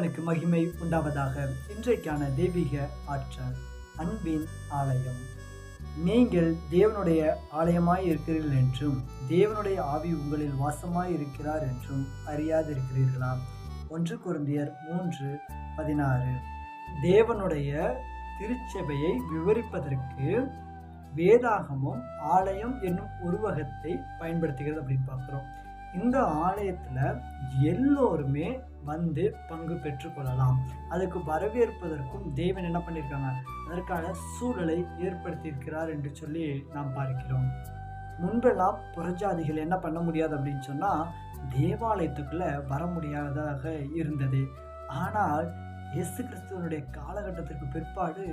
தேவனுக்கு மகிமை உண்டாவதாக இன்றைக்கான தெய்வீக ஆற்றல் அன்பின் ஆலயம். நீங்கள் தேவனுடைய ஆலயமாய் இருக்கிறீர்கள் என்றும் தேவனுடைய ஆவி உங்களில் வாசமாய் இருக்கிறார் என்றும் அறியாதிருக்கிறீர்களா? ஒன்று குருந்தியர் மூன்று பதினாறு. தேவனுடைய திருச்சபையை விவரிப்பதற்கு வேதாகமும் ஆலயம் என்னும் உருவகத்தை பயன்படுத்துகிறது அப்படின்னு பார்க்குறோம். இந்த ஆலயத்தில் எல்லோருமே வந்து பங்கு பெற்றுக்கொள்ளலாம். அதுக்கு வரவேற்பதற்கும் தேவன் என்ன பண்ணியிருக்காங்க அதற்கான சூழலை ஏற்படுத்தியிருக்கிறார் என்று சொல்லி நாம் பார்க்கிறோம். முன்பெல்லாம் புறஜாதிகள் என்ன பண்ண முடியாது அப்படின்னு சொன்னால் தேவாலயத்துக்குள்ளே வர முடியாததாக இருந்தது. ஆனால் இயேசு கிறிஸ்துவனுடைய காலகட்டத்திற்கு பிற்பாடு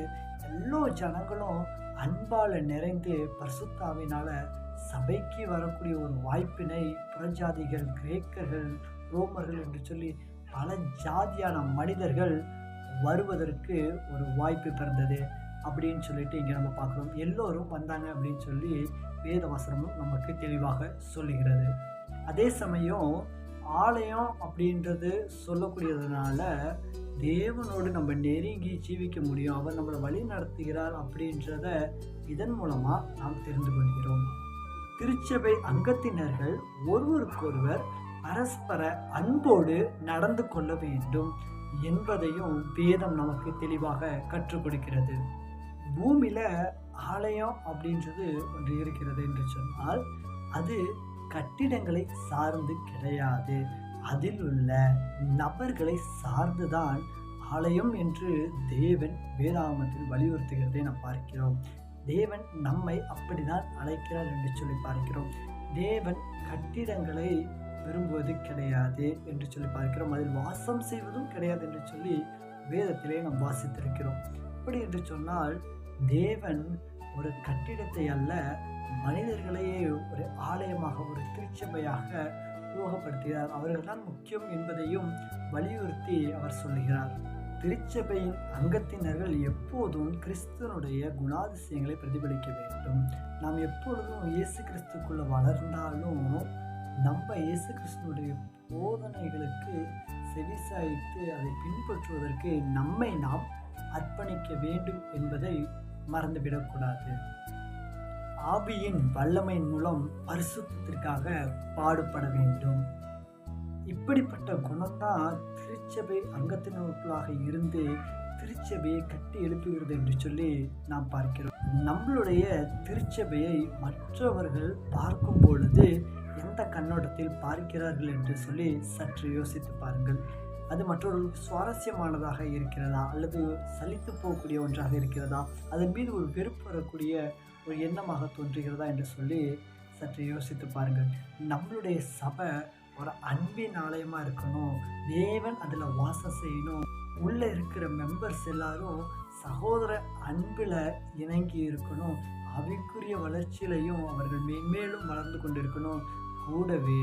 எல்லா ஜனங்களும் அன்பால் நிறைந்து பரிசுத்தாவினால சபைக்கு வரக்கூடிய ஒரு வாய்ப்பினை புறஜாதிகள் கிரேக்கர்கள் ரோமர்கள் என்று சொல்லி பல ஜாதியான மனிதர்கள் வருவதற்கு ஒரு வாய்ப்பு பிறந்தது அப்படின்னு சொல்லிட்டு இங்கே நம்ம பார்க்குறோம். எல்லோரும் வந்தாங்க அப்படின்னு சொல்லி வேத வசனமும் நமக்கு தெளிவாக சொல்லுகிறது. அதே சமயம் ஆலயம் அப்படின்றது சொல்லக்கூடியதுனால தேவனோடு நம்ம நெருங்கி ஜீவிக்க முடியும். அவர் நம்மளை வழி நடத்துகிறார் அப்படின்றத இதன் மூலமாக நாம் தெரிந்து கொள்கிறோம். திருச்சபை அங்கத்தினர்கள் ஒருவருக்கொருவர் பரஸ்பர அன்போடு நடந்து கொள்ள வேண்டும் என்பதையும் வேதம் நமக்கு தெளிவாக கற்றுக் கொடுக்கிறது பூமியில ஆலயம் அப்படின்றது ஒன்று இருக்கிறது என்று சொன்னால் அது கட்டிடங்களை சார்ந்து கிடையாது. அதில் உள்ள நபர்களை சார்ந்துதான் ஆலயம் என்று தேவன் வேதாகமத்தில் வலியுறுத்துகிறதை நாம் பார்க்கிறோம். தேவன் நம்மை அப்படிதான் அழைக்கிறார் என்று சொல்லி பார்க்கிறோம். தேவன் கட்டிடங்களை விரும்புவது கிடையாது என்று சொல்லி பார்க்கிறோம். அதில் வாசம் செய்வதும் கிடையாது என்று சொல்லி வேதத்திலே நாம் வாசித்திருக்கிறோம். அப்படி என்று சொன்னால் தேவன் ஒரு கட்டிடத்தை அல்ல மனிதர்களையே ஒரு ஆலயமாக ஒரு திருச்சபையாக உருவகப்படுத்துகிறார். அவர்கள்தான் முக்கியம் என்பதையும் வலியுறுத்தி அவர் சொல்லுகிறார். திருச்சபையின் அங்கத்தினர்கள் எப்போதும் கிறிஸ்துவனுடைய குணாதிசயங்களை பிரதிபலிக்க வேண்டும். நாம் எப்பொழுதும் இயேசு கிறிஸ்துக்குள்ளே வளர்ந்தாலும் நம்ம இயேசு கிறிஸ்துனுடைய போதனைகளுக்கு செவிசாய்த்து அதை பின்பற்றுவதற்கு நம்மை நாம் அர்ப்பணிக்க வேண்டும் என்பதை மறந்துவிடக்கூடாது. ஆவியின் வல்லமையின் மூலம் பரிசுத்திற்காக பாடுபட வேண்டும். இப்படிப்பட்ட குணம்தான் திருச்சபை அங்கத்தினருக்குள்ளாக இருந்து திருச்சபையை கட்டி எழுப்புகிறது என்று சொல்லி நாம் பார்க்கிறோம். நம்மளுடைய திருச்சபையை மற்றவர்கள் பார்க்கும் பொழுது எந்த கண்ணோட்டத்தில் பார்க்கிறார்கள் என்று சொல்லி சற்று யோசித்து பாருங்கள். அது மற்றொரு சுவாரஸ்யமானதாக இருக்கிறதா? அல்லது சலித்து போகக்கூடிய ஒன்றாக இருக்கிறதா? அதன் மீது ஒரு வெறுப்பு வரக்கூடிய ஒரு எண்ணமாக தோன்றுகிறதா என்று சொல்லி சற்று யோசித்து பாருங்கள். நம்மளுடைய சபை ஒரு அன்பின் ஆலயமாக இருக்கணும். தேவன் அதில் வாசம் செய்யணும். உள்ளே இருக்கிற மெம்பர்ஸ் எல்லாரும் சகோதர அன்பில் இணங்கி இருக்கணும். அவைக்குரிய வளர்ச்சியிலையும் அவர்கள் மென்மேலும் வளர்ந்து கொண்டு இருக்கணும் கூடவே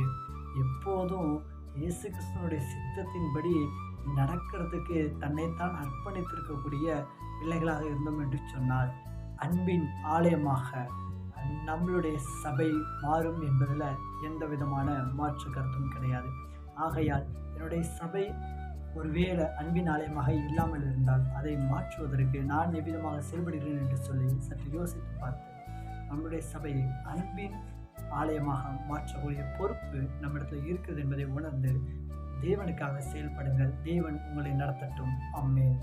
எப்போதும் இயேசு கிறிஸ்தனுடைய சித்தத்தின்படி நடக்கிறதுக்கு தன்னைத்தான் அர்ப்பணித்திருக்கக்கூடிய பிள்ளைகளாக இருந்தோம் என்று சொன்னால் அன்பின் ஆலயமாக நம்மளுடைய சபை மாறும் என்பதில் எந்த விதமான மாற்று கருத்தும் கிடையாது. ஆகையால் என்னுடைய சபை ஒருவேளை அன்பின் ஆலயமாக இல்லாமல் இருந்தால் அதை மாற்றுவதற்கு நான் எவ்விதமாக செயல்படுகிறேன் என்று சொல்லி சற்று யோசித்து பார்த்து நம்முடைய சபையை அன்பின் ஆலயமாக மாற்றக்கூடிய பொறுப்பு நம்மிடத்தில் இருக்கிறது என்பதை உணர்ந்து தேவனுக்காக செயல்படுங்கள். தேவன் உங்களை நடத்தட்டும். அம்மேன்